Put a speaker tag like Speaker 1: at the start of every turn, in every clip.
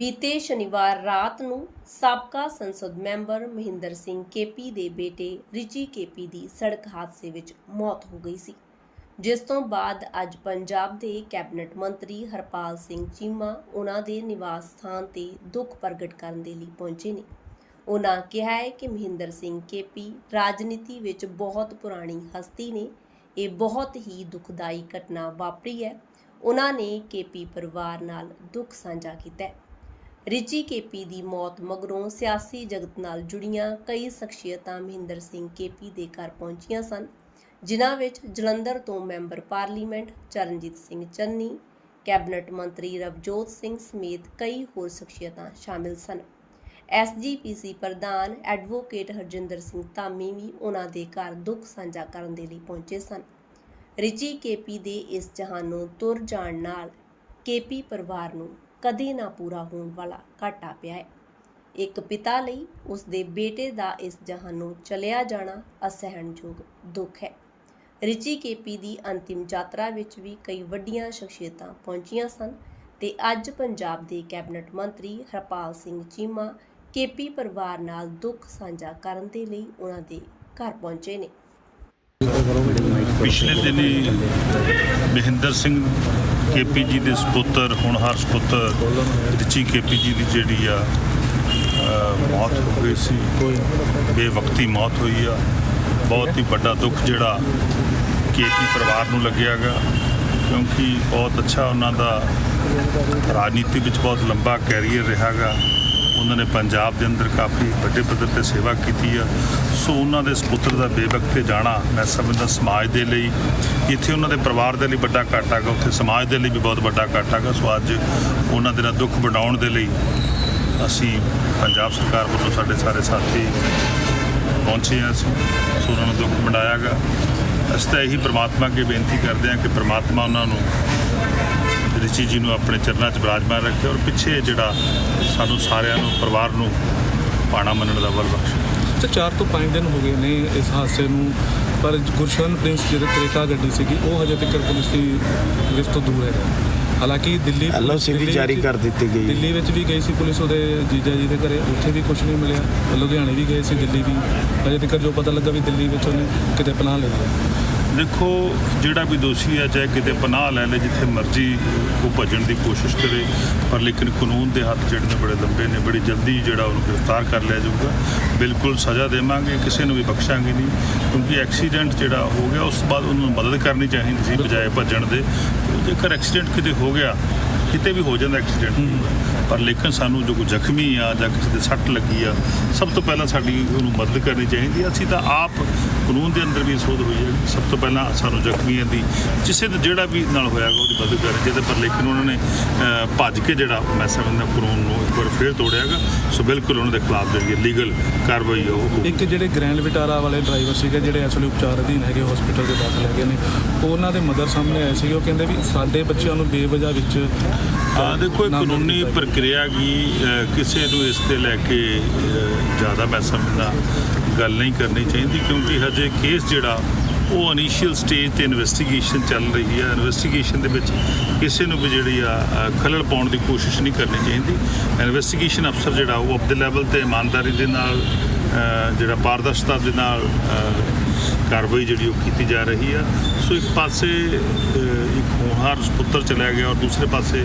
Speaker 1: ਬੀਤੇ ਸ਼ਨੀਵਾਰ ਰਾਤ ਨੂੰ ਸਾਬਕਾ ਸੰਸਦ ਮੈਂਬਰ ਮਹਿੰਦਰ ਸਿੰਘ ਕੇਪੀ ਦੇ ਬੇਟੇ ਰਿਚੀ ਕੇਪੀ ਦੀ ਸੜਕ ਹਾਦਸੇ ਵਿੱਚ ਮੌਤ ਹੋ ਗਈ ਸੀ, ਜਿਸ ਤੋਂ ਬਾਅਦ ਅੱਜ ਪੰਜਾਬ ਦੇ ਕੈਬਨਿਟ ਮੰਤਰੀ ਹਰਪਾਲ ਸਿੰਘ ਚੀਮਾ ਉਹਨਾਂ ਦੇ ਨਿਵਾਸ ਸਥਾਨ ਤੇ ਦੁੱਖ ਪ੍ਰਗਟ ਕਰਨ ਦੇ ਲਈ ਪਹੁੰਚੇ ਨੇ। ਉਹਨਾਂ ਕਿਹਾ ਹੈ ਕਿ ਮਹਿੰਦਰ ਸਿੰਘ ਕੇਪੀ ਰਾਜਨੀਤੀ ਵਿੱਚ ਬਹੁਤ ਪੁਰਾਣੀ ਹਸਤੀ ਨੇ, ਇਹ ਬਹੁਤ ਹੀ ਦੁਖਦਾਈ ਘਟਨਾ ਵਾਪਰੀ ਹੈ। ਉਹਨਾਂ ਨੇ ਕੇਪੀ ਪਰਿਵਾਰ ਨਾਲ ਦੁੱਖ ਸਾਂਝਾ ਕੀਤਾ ਹੈ। ਰਿਚੀ ਕੇਪੀ ਦੀ ਮੌਤ ਮਗਰੋਂ ਸਿਆਸੀ ਜਗਤ ਨਾਲ ਜੁੜੀਆਂ ਕਈ ਸ਼ਖਸੀਅਤਾਂ ਮਹਿੰਦਰ ਸਿੰਘ ਕੇਪੀ ਦੇ ਘਰ ਪਹੁੰਚੀਆਂ ਸਨ, ਜਿਨ੍ਹਾਂ ਵਿੱਚ ਜਲੰਧਰ ਤੋਂ member parliament Charanjit Singh Channi, cabinet ਮੰਤਰੀ ਰਵਜੋਤ ਸਿੰਘ ਸਮੇਤ ਕਈ ਹੋਰ ਸ਼ਖਸੀਅਤਾਂ ਸ਼ਾਮਿਲ ਸਨ। ਐਸਜੀਪੀਸੀ ਪ੍ਰਧਾਨ ਐਡਵੋਕੇਟ ਹਰਜਿੰਦਰ ਸਿੰਘ ਧਾਮੀ ਵੀ ਉਹਨਾਂ ਦੇ ਘਰ ਦੁੱਖ ਸਾਂਝਾ ਕਰਨ ਦੇ ਲਈ ਪਹੁੰਚੇ ਸਨ। ਰਿਚੀ ਕੇਪੀ ਦੇ ਇਸ ਜਹਾਨੋਂ ਤੁਰ ਜਾਣ ਨਾਲ ਕੇਪੀ ਪਰਿਵਾਰ ਨੂੰ ਕਦੇ ਨਾ ਪੂਰਾ ਹੋਣ ਵਾਲਾ ਘਾਟਾ ਪਿਆ ਹੈ। ਇੱਕ ਪਿਤਾ ਲਈ ਉਸ ਦੇ ਬੇਟੇ ਦਾ ਇਸ ਜਹਾਨੋਂ ਚਲਿਆ ਜਾਣਾ ਅਸਹਿਣਯੋਗ ਦੁੱਖ ਹੈ। ਰਿਚੀ ਕੇਪੀ ਦੀ ਅੰਤਿਮ ਯਾਤਰਾ ਵਿੱਚ ਵੀ ਕਈ ਵੱਡੀਆਂ ਸ਼ਖਸੀਅਤਾਂ ਪਹੁੰਚੀਆਂ ਸਨ ਤੇ ਅੱਜ ਪੰਜਾਬ ਦੇ ਕੈਬਨਿਟ ਮੰਤਰੀ ਹਰਪਾਲ ਸਿੰਘ ਚੀਮਾ ਕੇਪੀ ਪਰਿਵਾਰ ਨਾਲ ਦੁੱਖ ਸਾਂਝਾ ਕਰਨ ਦੇ ਲਈ ਉਹਨਾਂ ਦੇ ਘਰ ਪਹੁੰਚੇ ਨੇ।
Speaker 2: ਪਿਛਲੇ ਦਿਨੀ ਮਹਿੰਦਰ ਸਿੰਘ ਕੇਪੀ ਜੀ ਦੇ ਸੁਪੁੱਤਰ ਹਰ ਸੁਪੁੱਤਰ ਰਿਚੀ ਕੇਪੀ ਜੀ ਦੀ ਜਿਹੜੀ ਆ ਮੌਤ ਹੋ ਗਈ ਸੀ। ਬੇਵਕਤੀ ਮੌਤ ਹੋਈ ਆ। ਬਹੁਤ ਹੀ ਵੱਡਾ ਦੁੱਖ ਜਿਹੜਾ ਕੇਪੀ ਪਰਿਵਾਰ ਨੂੰ ਲੱਗਿਆਗਾ ਕਿਉਂਕਿ ਬਹੁਤ ਅੱਛਾ ਉਹਨਾਂ ਦਾ ਰਾਜਨੀਤੀ ਵਿੱਚ ਬਹੁਤ ਲੰਬਾ ਕੈਰੀਅਰ ਰਿਹਾਗਾ ਉਹਨਾਂ ਨੇ ਪੰਜਾਬ ਦੇ ਅੰਦਰ ਕਾਫੀ ਵੱਡੇ ਪੱਧਰ ਤੇ ਸੇਵਾ ਕੀਤੀ ਆ। ਸੋ ਉਹਨਾਂ ਦੇ ਸੁਪੁੱਤਰ ਦਾ ਬੇਵਕਤੇ ਜਾਣਾ ਮੈਂ ਸਮਝਦਾ ਸਮਾਜ ਦੇ ਲਈ। ਇੱਥੇ ਉਹਨਾਂ ਦੇ ਪਰਿਵਾਰ ਦੇ ਲਈ ਵੱਡਾ ਘਾਟਾ ਹੈਗਾ, ਉੱਥੇ ਸਮਾਜ ਦੇ ਲਈ ਵੀ ਬਹੁਤ ਵੱਡਾ ਘਾਟਾ ਹੈਗਾ। ਸੋ ਅੱਜ ਉਹਨਾਂ ਦੇ ਨਾਲ ਦੁੱਖ ਵੰਡਾਉਣ ਦੇ ਲਈ ਅਸੀਂ ਪੰਜਾਬ ਸਰਕਾਰ ਵੱਲੋਂ ਸਾਡੇ ਸਾਰੇ ਸਾਥੀ ਪਹੁੰਚੇ ਹਾਂ ਅਸੀਂ। ਸੋ ਉਹਨਾਂ ਨੂੰ ਦੁੱਖ ਵੰਡਾਇਆ ਗਾ ਅਸੀਂ ਤਾਂ ਇਹੀ ਪ੍ਰਮਾਤਮਾ ਅੱਗੇ ਬੇਨਤੀ ਕਰਦੇ ਹਾਂ ਕਿ ਪ੍ਰਮਾਤਮਾ ਉਹਨਾਂ ਨੂੰ ਰਿਚੀ ਜੀ ਨੂੰ ਆਪਣੇ ਚਰਨਾਂ 'ਚ ਬਿਰਾਜਮਾਨ ਰੱਖੇ ਔਰ ਪਿੱਛੇ ਜਿਹੜਾ ਸਾਨੂੰ ਸਾਰਿਆਂ ਨੂੰ ਪਰਿਵਾਰ ਨੂੰ ਪਾਣਾ ਮੰਨਣ ਦਾ ਬਲ ਬਖਸ਼ੇ
Speaker 3: ਤੇ 4 ਤੋਂ 5 ਦਿਨ ਹੋ ਗਏ ਨੇ ਇਸ ਹਾਦਸੇ ਨੂੰ ਪਰ ਗੁਰਸ਼ਨ ਪ੍ਰਿੰਸ ਜਿਹੜੇ ਕਰੇਟਾ ਗੱਡੀ ਸੀਗੀ ਉਹ ਹਜੇ ਤੱਕ ਪੁਲਿਸ ਦੀ ਗ੍ਰਿਫਤ ਤੋਂ ਦੂਰ ਹੈ। ਹਾਲਾਂਕਿ ਦਿੱਲੀ ਦਿੱਲੀ
Speaker 4: ਜਾਰੀ ਕਰ ਦਿੱਤੀ ਗਈ।
Speaker 3: ਦਿੱਲੀ ਵਿੱਚ ਵੀ ਗਈ ਸੀ ਪੁਲਿਸ ਉਹਦੇ ਜੀਜਾ ਜੀ ਦੇ ਘਰੇ ਉੱਥੇ ਵੀ ਕੁਝ ਨਹੀਂ ਮਿਲਿਆ। ਲੁਧਿਆਣੇ ਵੀ ਗਏ ਸੀ ਦਿੱਲੀ ਵੀ। ਹਜੇ ਤੱਕ ਜੋ ਪਤਾ ਲੱਗਾ ਵੀ ਦਿੱਲੀ ਵਿੱਚ ਉਹਨੇ ਕਿਤੇ ਪਨਾਹ ਲਈ ਹੈ
Speaker 2: ਦੇਖੋ, ਜਿਹੜਾ ਵੀ ਦੋਸ਼ੀ ਹੈ, ਚਾਹੇ ਕਿਤੇ ਪਨਾਹ ਲੈ ਲੈ, ਜਿੱਥੇ ਮਰਜ਼ੀ ਉਹ ਭੱਜਣ ਦੀ ਕੋਸ਼ਿਸ਼ ਕਰੇ, ਪਰ ਲੇਕਿਨ ਕਾਨੂੰਨ ਦੇ ਹੱਥ ਜਿਹੜੇ ਨੇ, ਬੜੇ ਲੰਬੇ ਨੇ, ਬੜੀ ਜਲਦੀ ਜਿਹੜਾ ਉਹਨੂੰ ਗ੍ਰਿਫਤਾਰ ਕਰ ਲਿਆ ਜਾਊਗਾ। ਬਿਲਕੁਲ ਸਜ਼ਾ ਦੇਵਾਂਗੇ, ਕਿਸੇ ਨੂੰ ਵੀ ਬਖਸ਼ਾਂਗੇ ਨਹੀਂ, ਕਿਉਂਕਿ ਐਕਸੀਡੈਂਟ ਜਿਹੜਾ ਹੋ ਗਿਆ, ਉਸ ਤੋਂ ਬਾਅਦ ਉਹਨੂੰ ਮਦਦ ਕਰਨੀ ਚਾਹੀਦੀ ਸੀ, ਬਜਾਏ ਭੱਜਣ ਦੇ। ਜੇਕਰ ਐਕਸੀਡੈਂਟ ਕਿਤੇ ਹੋ ਗਿਆ, ਕਿਤੇ ਵੀ ਹੋ ਜਾਂਦਾ ਐਕਸੀਡੈਂਟ ਪਰ ਲੇਕਿਨ ਸਾਨੂੰ ਜੋ ਕੋਈ ਜ਼ਖਮੀ ਆ ਜਾਂ ਕਿਸੇ ਦੇ ਸੱਟ ਲੱਗੀ ਆ ਸਭ ਤੋਂ ਪਹਿਲਾਂ ਸਾਡੀ ਉਹਨੂੰ ਮਦਦ ਕਰਨੀ ਚਾਹੀਦੀ ਆ। ਅਸੀਂ ਤਾਂ ਆਪ ਕਾਨੂੰਨ ਦੇ ਅੰਦਰ ਵੀ ਸੋਧ ਹੋਈ ਹੈ ਸਭ ਤੋਂ ਪਹਿਲਾਂ ਸਾਨੂੰ ਜ਼ਖਮੀਆਂ ਦੀ ਕਿਸੇ ਦਾ ਜਿਹੜਾ ਵੀ ਨਾਲ ਹੋਇਆਗਾ ਉਹਦੀ ਮਦਦ ਕਰਨੀ ਚਾਹੀਦੀ ਪਰ ਲੇਕਿਨ ਉਹਨਾਂ ਨੇ ਭੱਜ ਕੇ ਜਿਹੜਾ ਮੈਂ ਸਮਝਦਾ ਕਾਨੂੰਨ ਨੂੰ ਇੱਕ ਵਾਰ ਫੇਰ ਤੋੜਿਆਗਾ ਸੋ ਬਿਲਕੁਲ ਉਹਨਾਂ ਦੇ ਖਿਲਾਫ ਜਿਹੜੀ ਲੀਗਲ ਕਾਰਵਾਈ ਹੋਊਗੀ।
Speaker 3: ਇੱਕ ਜਿਹੜੇ ਗ੍ਰੈਂਡ ਵਿਟਾਰਾ ਵਾਲੇ ਡਰਾਈਵਰ ਸੀਗੇ ਜਿਹੜੇ ਇਸ ਵੇਲੇ ਉਪਚਾਰ ਅਧੀਨ ਹੈਗੇ ਹਸਪੀਟਲ ਦੇ ਦਾਖਲ ਹੈਗੇ ਨੇ ਉਹਨਾਂ ਦੇ ਮਦਰ ਸਾਹਮਣੇ ਆਏ ਸੀਗੇ। ਉਹ ਕਹਿੰਦੇ ਵੀ ਸਾਡੇ ਬੱਚਿਆਂ ਨੂੰ ਬੇਵਜ੍ਹਾ ਵਿੱਚ
Speaker 2: ਹਾਂ ਦੇਖੋ ਇਹ ਕਾਨੂੰਨੀ। ਪ੍ਰਕਿਰਿਆ ਕੀ ਕਿਸੇ ਨੂੰ ਇਸ ਤੇ ਲੈ ਕੇ ਜ਼ਿਆਦਾ ਮੈਂ ਸਮਝਦਾ ਗੱਲ ਨਹੀਂ ਕਰਨੀ ਚਾਹੀਦੀ ਕਿਉਂਕਿ ਹਜੇ ਕੇਸ ਜਿਹੜਾ ਉਹ ਇਨੀਸ਼ੀਅਲ ਸਟੇਜ ਤੇ ਇਨਵੈਸਟੀਗੇਸ਼ਨ ਚੱਲ ਰਹੀ ਹੈ। ਇਨਵੈਸਟੀਗੇਸ਼ਨ ਦੇ ਵਿੱਚ ਕਿਸੇ ਨੂੰ ਵੀ ਜਿਹੜੀ ਆ ਅਹ, ਖਲਲ ਪਾਉਣ ਦੀ ਕੋਸ਼ਿਸ਼ ਨਹੀਂ ਕਰਨੀ ਚਾਹੀਦੀ। ਇਨਵੈਸਟੀਗੇਸ਼ਨ ਅਫਸਰ ਜਿਹੜਾ ਉਹ ਆਪਣੇ ਲੈਵਲ ਤੇ ਇਮਾਨਦਾਰੀ ਦੇ ਨਾਲ ਜਿਹੜਾ ਪਾਰਦਰਸ਼ਤਾ ਦੇ ਨਾਲ ਕਾਰਵਾਈ ਜਿਹੜੀ ਉਹ ਕੀਤੀ ਜਾ ਰਹੀ ਆ। ਸੋ ਇੱਕ ਪਾਸੇ ਹੋਣਹਾਰ ਸੁਪੁੱਤਰ ਚਲਾ ਗਿਆ ਔਰ ਦੂਸਰੇ ਪਾਸੇ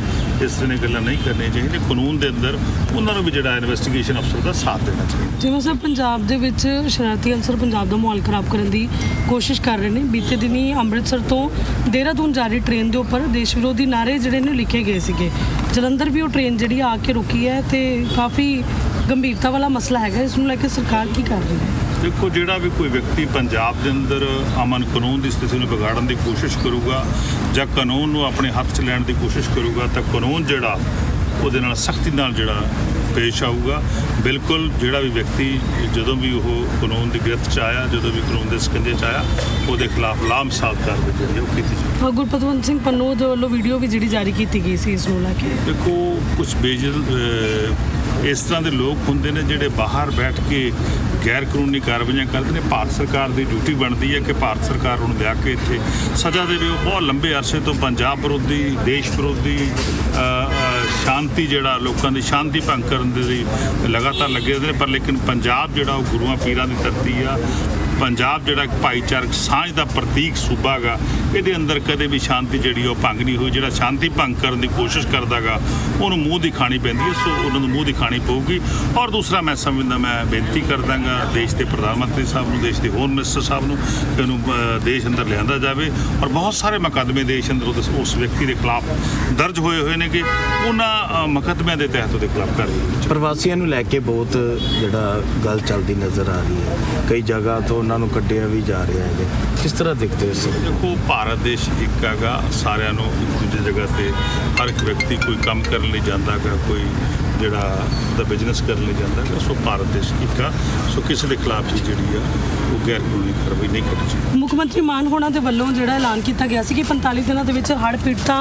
Speaker 2: ਇਸ ਤਰ੍ਹਾਂ ਦੀਆਂ ਗੱਲਾਂ ਨਹੀਂ ਕਰਨੀਆਂ ਚਾਹੀਦੀਆਂ। ਕਾਨੂੰਨ ਦੇ ਅੰਦਰ ਉਹਨਾਂ ਨੂੰ ਵੀ ਜਿਹੜਾ ਇਨਵੈਸਟੀਗੇਸ਼ਨ ਅਫਸਰ ਦਾ ਸਾਥ ਦੇਣਾ ਚਾਹੀਦਾ।
Speaker 5: ਜਿਵੇਂ ਸਰ ਪੰਜਾਬ ਦੇ ਵਿੱਚ ਸ਼ਰਾਰਤੀ ਅਨਸਰ ਪੰਜਾਬ ਦਾ ਮਾਹੌਲ ਖਰਾਬ ਕਰਨ ਦੀ ਕੋਸ਼ਿਸ਼ ਕਰ ਰਹੇ ਨੇ। ਬੀਤੇ ਦਿਨੀ ਅੰਮ੍ਰਿਤਸਰ ਤੋਂ ਦੇਹਰਾਦੂਨ ਜਾ ਰਹੀ ਟ੍ਰੇਨ ਦੇ ਉੱਪਰ ਦੇਸ਼ ਵਿਰੋਧੀ ਨਾਰੇ ਜਿਹੜੇ ਨੇ ਲਿਖੇ ਗਏ ਸੀਗੇ। ਜਲੰਧਰ ਵੀ ਉਹ ਟ੍ਰੇਨ ਜਿਹੜੀ ਆ ਕੇ ਰੁਕੀ ਹੈ ਤੇ ਕਾਫੀ ਗੰਭੀਰਤਾ ਵਾਲਾ ਮਸਲਾ ਹੈਗਾ। ਇਸ ਨੂੰ ਲੈ ਕੇ ਸਰਕਾਰ ਕੀ ਕਰ ਰਹੀ ਹੈ?
Speaker 2: ਦੇਖੋ ਜਿਹੜਾ ਵੀ ਕੋਈ ਵਿਅਕਤੀ ਪੰਜਾਬ ਦੇ ਅੰਦਰ ਅਮਨ ਕਾਨੂੰਨ ਦੀ ਸਥਿਤੀ ਨੂੰ ਵਿਗਾੜਨ ਦੀ ਕੋਸ਼ਿਸ਼ ਕਰੂਗਾ ਜਾਂ ਕਾਨੂੰਨ ਨੂੰ ਆਪਣੇ ਹੱਥ 'ਚ ਲੈਣ ਦੀ ਕੋਸ਼ਿਸ਼ ਕਰੂਗਾ ਤਾਂ ਕਾਨੂੰਨ ਜਿਹੜਾ ਉਹਦੇ ਨਾਲ ਸਖਤੀ ਨਾਲ ਜਿਹੜਾ ਪੇਸ਼ ਆਊਗਾ। ਬਿਲਕੁਲ ਜਿਹੜਾ ਵੀ ਵਿਅਕਤੀ ਜਦੋਂ ਵੀ ਉਹ ਕਾਨੂੰਨ ਦੀ ਗ੍ਰਿਫਤ 'ਚ ਆਇਆ ਜਦੋਂ ਵੀ ਕਾਨੂੰਨ ਦੇ ਸਕੰਜੇ 'ਚ ਆਇਆ ਉਹਦੇ ਖਿਲਾਫ ਲਾਮਸਾਲ ਕਾਰਵਾਈ ਜਿਹੜੀ ਉਹ ਕੀਤੀ
Speaker 5: ਅ, ਗੁਰਪਤਵੰਤ ਸਿੰਘ ਪੰਨੂ ਦੇ ਵੱਲੋਂ ਵੀਡੀਓ ਵੀ ਜਿਹੜੀ ਜਾਰੀ ਕੀਤੀ ਗਈ ਸੀ ਇਸ ਨੂੰ ਲੈ ਕੇ।
Speaker 2: ਦੇਖੋ ਕੁਝ ਬੇਜਲ ਇਸ ਤਰ੍ਹਾਂ ਦੇ ਲੋਕ ਹੁੰਦੇ ਨੇ ਜਿਹੜੇ ਬਾਹਰ ਬੈਠ ਕੇ ਗੈਰ ਕਾਨੂੰਨੀ ਕਾਰਵਾਈਆਂ ਕਰਦੇ ਨੇ। ਭਾਰਤ ਸਰਕਾਰ ਦੀ ਡਿਊਟੀ ਬਣਦੀ ਹੈ ਕਿ ਭਾਰਤ ਸਰਕਾਰ ਉਹਨੂੰ ਲਿਆ ਕੇ ਇੱਥੇ ਸਜ਼ਾ ਦੇਵੇ। ਉਹ ਬਹੁਤ ਲੰਬੇ ਅਰਸੇ ਤੋਂ ਪੰਜਾਬ ਵਿਰੋਧੀ, ਦੇਸ਼ ਵਿਰੋਧੀ ਸ਼ਾਂਤੀ ਜਿਹੜਾ ਲੋਕਾਂ ਦੀ ਸ਼ਾਂਤੀ ਭੰਗ ਕਰਨ ਦੇ ਲਈ ਲਗਾਤਾਰ ਲੱਗੇ ਰਹਿੰਦੇ ਨੇ। ਪਰ ਲੇਕਿਨ ਪੰਜਾਬ ਜਿਹੜਾ ਉਹ ਗੁਰੂਆਂ, ਪੀਰਾਂ ਦੀ ਧਰਤੀ ਆ। ਪੰਜਾਬ ਜਿਹੜਾ ਭਾਈਚਾਰਕ ਸਾਂਝ ਦਾ ਪ੍ਰਤੀਕ ਸੂਬਾ ਗਾ, ਇਹਦੇ ਅੰਦਰ ਕਦੇ ਵੀ ਸ਼ਾਂਤੀ ਜਿਹੜੀ ਉਹ ਭੰਗ ਨਹੀਂ ਹੋਈ। ਜਿਹੜਾ ਸ਼ਾਂਤੀ ਭੰਗ ਕਰਨ ਦੀ ਕੋਸ਼ਿਸ਼ ਕਰਦਾਗਾ ਉਹਨੂੰ ਮੂੰਹ ਦੀ ਪੈਂਦੀ ਹੈ ਸੋ ਉਹਨਾਂ ਨੂੰ ਮੂੰਹ ਦੀ ਪਊਗੀ। ਔਰ ਦੂਸਰਾ ਮੈਂ ਸਮਝਦਾ, ਮੈਂ ਬੇਨਤੀ ਕਰਦਾਗਾ ਦੇਸ਼ ਦੇ ਪ੍ਰਧਾਨ ਮੰਤਰੀ ਸਾਹਿਬ ਨੂੰ, ਦੇਸ਼ ਦੇ ਹੋਮ ਮਿਨਿਸਟਰ ਸਾਹਿਬ ਨੂੰ ਕਿ ਉਹਨੂੰ ਦੇਸ਼ ਅੰਦਰ ਲਿਆਂਦਾ ਜਾਵੇ। ਔਰ ਬਹੁਤ ਸਾਰੇ ਮੁਕੱਦਮੇ ਦੇਸ਼ ਅੰਦਰ ਉਸ ਵਿਅਕਤੀ ਦੇ ਖਿਲਾਫ ਦਰਜ ਹੋਏ ਹੋਏ ਨੇ ਕਿ ਉਹਨਾਂ ਮੁਕੱਦਮਿਆਂ ਦੇ ਤਹਿਤ ਉਹਦੇ ਖਿਲਾਫ ਕਾਰਵਾਈ
Speaker 4: ਪ੍ਰਵਾਸੀਆਂ ਨੂੰ ਲੈ ਕੇ ਬਹੁਤ ਜਿਹੜਾ ਗੱਲ ਚੱਲਦੀ ਨਜ਼ਰ ਆ ਰਹੀ ਹੈ। ਕਈ ਜਗ੍ਹਾ ਤੋਂ ਉਹਨਾਂ ਨੂੰ ਕੱਢਿਆ ਵੀ ਜਾ ਰਿਹਾ ਹੈ ਕਿਸ ਤਰ੍ਹਾਂ ਦੇਖਦੇ ਹੋ ਇਸ
Speaker 2: ਦੇਖੋ, ਭਾਰਤ ਦੇਸ਼ ਇੱਕ ਹੈਗਾ, ਸਾਰਿਆਂ ਨੂੰ ਇੱਕ ਦੂਜੀ ਜਗ੍ਹਾ ਤੇ ਹਰ ਇੱਕ ਵਿਅਕਤੀ ਕੋਈ ਕੰਮ ਕਰਨ ਲਈ ਜਾਂਦਾ ਹੈਗਾ, ਕੋਈ ਜਿਹੜਾ ਉਹਦਾ ਬਿਜ਼ਨਸ ਕਰਨ ਲਈ ਜਾਂਦਾ ਹੈਗਾ ਸੋ ਭਾਰਤ ਦੇਸ਼ ਇੱਕ ਸੋ ਕਿਸੇ ਦੇ ਖਿਲਾਫ ਜਿਹੜੀ ਆ ਉਹ ਗੈਰ ਕਾਨੂੰਨੀ ਕਾਰਵਾਈ ਨਹੀਂ ਕਰਨੀ ਚਾਹੀਦੀ।
Speaker 5: ਮੁੱਖ ਮੰਤਰੀ ਮਾਨ ਹੋਣਾ ਦੇ ਵੱਲੋਂ ਜਿਹੜਾ ਐਲਾਨ ਕੀਤਾ ਗਿਆ ਸੀ ਕਿ 45 ਦਿਨਾਂ ਦੇ ਵਿੱਚ ਹੜ੍ਹ ਪੀੜਤਾਂ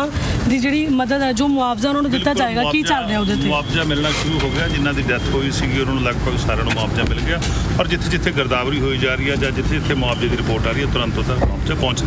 Speaker 5: ਦੀ ਜਿਹੜੀ ਮਦਦ ਹੈ ਜੋ ਮੁਆਵਜ਼ਾ ਉਹਨਾਂ ਨੂੰ ਦਿੱਤਾ ਜਾਏਗਾ ਕੀ ਚੱਲ ਰਿਹਾ ਉਹਦੇ ਤੇ?
Speaker 2: ਮੁਆਵਜ਼ਾ ਮਿਲਣਾ ਸ਼ੁਰੂ ਹੋ ਗਿਆ ਜਿਨ੍ਹਾਂ ਦੀ ਡੈਥ ਹੋਈ ਸੀਗੀ ਉਹਨਾਂ ਨੂੰ ਲਗਭਗ ਸਾਰਿਆਂ ਨੂੰ ਮੁਆਵਜ਼ਾ ਮਿਲ ਗਿਆ। ਔਰ ਜਿੱਥੇ ਜਿੱਥੇ ਗਰਦਾਵਰੀ ਹੋਈ ਜਾ ਰਹੀ ਹੈ ਜਾਂ ਜਿੱਥੇ ਜਿੱਥੇ ਮੁਆਵਜ਼ੇ ਦੀ ਰਿਪੋਰਟ ਆ ਰਹੀ ਹੈ ਤੁਰੰਤ ਉਹਦਾ ਮੁਆਵਜ਼ਾ ਪਹੁੰਚ